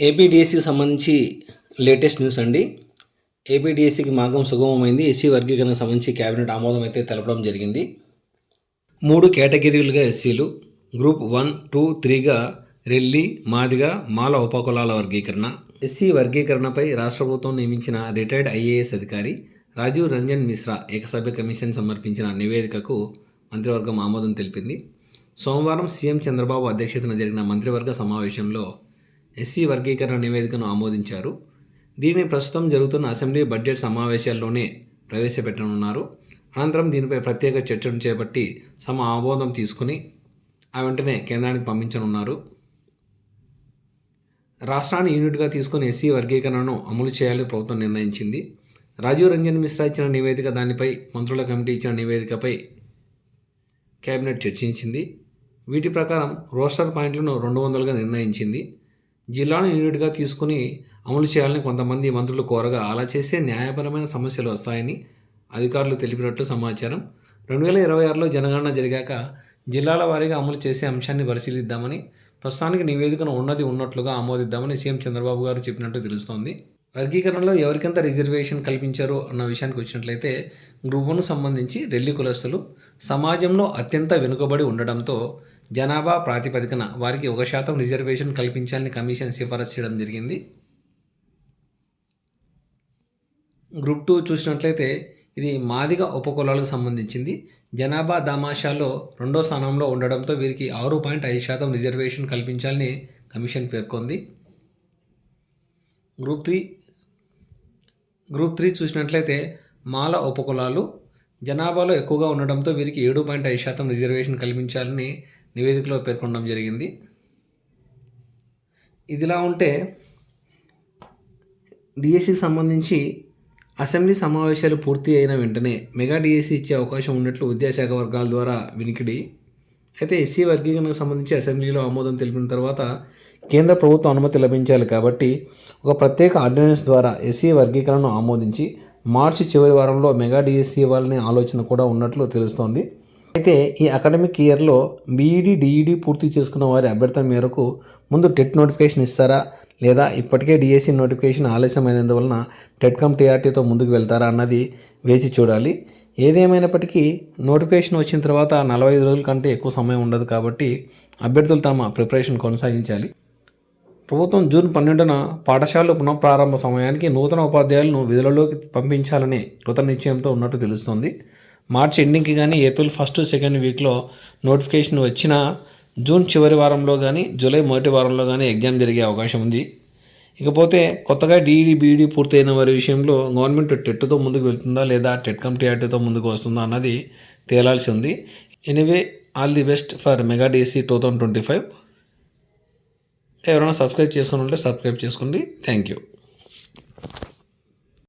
ఏపీడిఎస్సికి సంబంధించి latest news అండి. ఏపీడిఎస్సికి మార్గం సుగమమైంది. ఎస్సీ వర్గీకరణకు సంబంధించి కేబినెట్ ఆమోదం అయితే తెలపడం జరిగింది. మూడు కేటగిరీలుగా ఎస్సీలు గ్రూప్ వన్ టూ త్రీగా రెల్లి మాదిగ మాల ఉపకులాల వర్గీకరణ. ఎస్సీ వర్గీకరణపై రాష్ట్ర ప్రభుత్వం నియమించిన రిటైర్డ్ ఐఏఎస్ అధికారి రాజీవ్ రంజన్ మిశ్రా ఏకసభ్య కమిషన్ సమర్పించిన నివేదికకు మంత్రివర్గం ఆమోదం తెలిపింది. సోమవారం సీఎం చంద్రబాబు అధ్యక్షతన జరిగిన మంత్రివర్గ సమావేశంలో ఎస్సీ వర్గీకరణ నివేదికను ఆమోదించారు. దీనిని ప్రస్తుతం జరుగుతున్న అసెంబ్లీ బడ్జెట్ సమావేశాల్లోనే ప్రవేశపెట్టనున్నారు. అనంతరం దీనిపై ప్రత్యేక చర్చను చేపట్టి సమ ఆమోదం తీసుకుని ఆ వెంటనే కేంద్రానికి పంపించనున్నారు. రాష్ట్రాన్ని యూనిట్గా తీసుకుని ఎస్సీ వర్గీకరణను అమలు చేయాలని ప్రభుత్వం నిర్ణయించింది. రాజీవ్ రంజన్ మిశ్రా ఇచ్చిన నివేదిక దానిపై మంత్రుల కమిటీ ఇచ్చిన నివేదికపై కేబినెట్ చర్చించింది. వీటి ప్రకారం రోస్టర్ పాయింట్లను రెండు వందలుగా నిర్ణయించింది. జిల్లాను యూనిట్గా తీసుకుని అమలు చేయాలని కొంతమంది మంత్రులు కోరగా అలా చేస్తే న్యాయపరమైన సమస్యలు వస్తాయని అధికారులు తెలిపినట్లు సమాచారం. రెండు వేల ఇరవై ఆరులో జనగణన జరిగాక జిల్లాల వారీగా అమలు చేసే అంశాన్ని పరిశీలిద్దామని ప్రస్తుతానికి నివేదికను ఉన్నది ఉన్నట్లుగా ఆమోదిద్దామని సీఎం చంద్రబాబు గారు చెప్పినట్టు తెలుస్తోంది. వర్గీకరణలో ఎవరికెంత రిజర్వేషన్ కల్పించారు అన్న విషయానికి వచ్చినట్లయితే గ్రూపును సంబంధించి రెల్లి కులస్తులు సమాజంలో అత్యంత వెనుకబడి ఉండడంతో జనాభా ప్రాతిపదికన వారికి ఒక శాతం రిజర్వేషన్ కల్పించాలని కమిషన్ సిఫారసు చేయడం జరిగింది. గ్రూప్ టూ చూసినట్లయితే ఇది మాదిగ ఉపకులాలకు సంబంధించింది. జనాభా దామాషాలో రెండో స్థానంలో ఉండడంతో వీరికి ఆరు పాయింట్ ఐదు శాతం రిజర్వేషన్ కల్పించాలని కమిషన్ పేర్కొంది. గ్రూప్ త్రీ గ్రూప్ త్రీ చూసినట్లయితే మాల ఉపకులాలు జనాభాలో ఎక్కువగా ఉండడంతో వీరికి ఏడు పాయింట్ ఐదు శాతం రిజర్వేషన్ కల్పించాలని నివేదికలో పేర్కొనడం జరిగింది. ఇదిలా ఉంటే డిఎస్సికి సంబంధించి అసెంబ్లీ సమావేశాలు పూర్తి అయిన వెంటనే మెగా డిఎస్సి ఇచ్చే అవకాశం ఉన్నట్లు విద్యాశాఖ వర్గాల ద్వారా వినికిడి. అయితే ఎస్సీ వర్గీకరణకు సంబంధించి అసెంబ్లీలో ఆమోదం తెలిపిన తర్వాత కేంద్ర ప్రభుత్వం అనుమతి లభించాలి కాబట్టి ఒక ప్రత్యేక ఆర్డినెన్స్ ద్వారా ఎస్సీ వర్గీకరణను ఆమోదించి మార్చి చివరి వారంలో మెగా డిఎస్సి ఇవ్వాలనే ఆలోచన కూడా ఉన్నట్లు తెలుస్తోంది. అయితే ఈ అకాడమిక్ ఇయర్లో బీఈడి డిఈడి పూర్తి చేసుకున్న వారి అభ్యర్థన మేరకు ముందు టెట్ నోటిఫికేషన్ ఇస్తారా? లేదా ఇప్పటికే డిఎస్సి నోటిఫికేషన్ ఆలస్యమైనందువలన టెట్కమ్ టీఆర్టీతో ముందుకు వెళ్తారా అన్నది వేచి చూడాలి. ఏదేమైనప్పటికీ నోటిఫికేషన్ వచ్చిన తర్వాత నలభై ఐదు రోజుల కంటే ఎక్కువ సమయం ఉండదు కాబట్టి అభ్యర్థులు తమ ప్రిపరేషన్ కొనసాగించాలి. ప్రభుత్వం జూన్ పన్నెండున పాఠశాలలు పునఃప్రారంభ సమయానికి నూతన ఉపాధ్యాయులను విధులలోకి పంపించాలనే కృత నిశ్చయంతో ఉన్నట్టు తెలుస్తోంది. మార్చి ఎండింగ్కి కానీ ఏప్రిల్ ఫస్ట్ సెకండ్ వీక్లో నోటిఫికేషన్ వచ్చిన జూన్ చివరి వారంలో కానీ జూలై మొదటి వారంలో కానీ ఎగ్జామ్ జరిగే అవకాశం ఉంది. ఇకపోతే కొత్తగా డీఈడీ బీఈడీ పూర్తయిన వారి విషయంలో గవర్నమెంట్ టెట్తో ముందుకు వెళ్తుందా లేదా టెట్ కమ్ టీఆర్టీతో ముందుకు వస్తుందా అన్నది తేలాల్సి ఉంది. Anyway all the best for mega DC two thousand twenty five ఎవరైనా సబ్స్క్రైబ్ చేసుకుని ఉంటే సబ్స్క్రైబ్ చేసుకోండి. Thank you.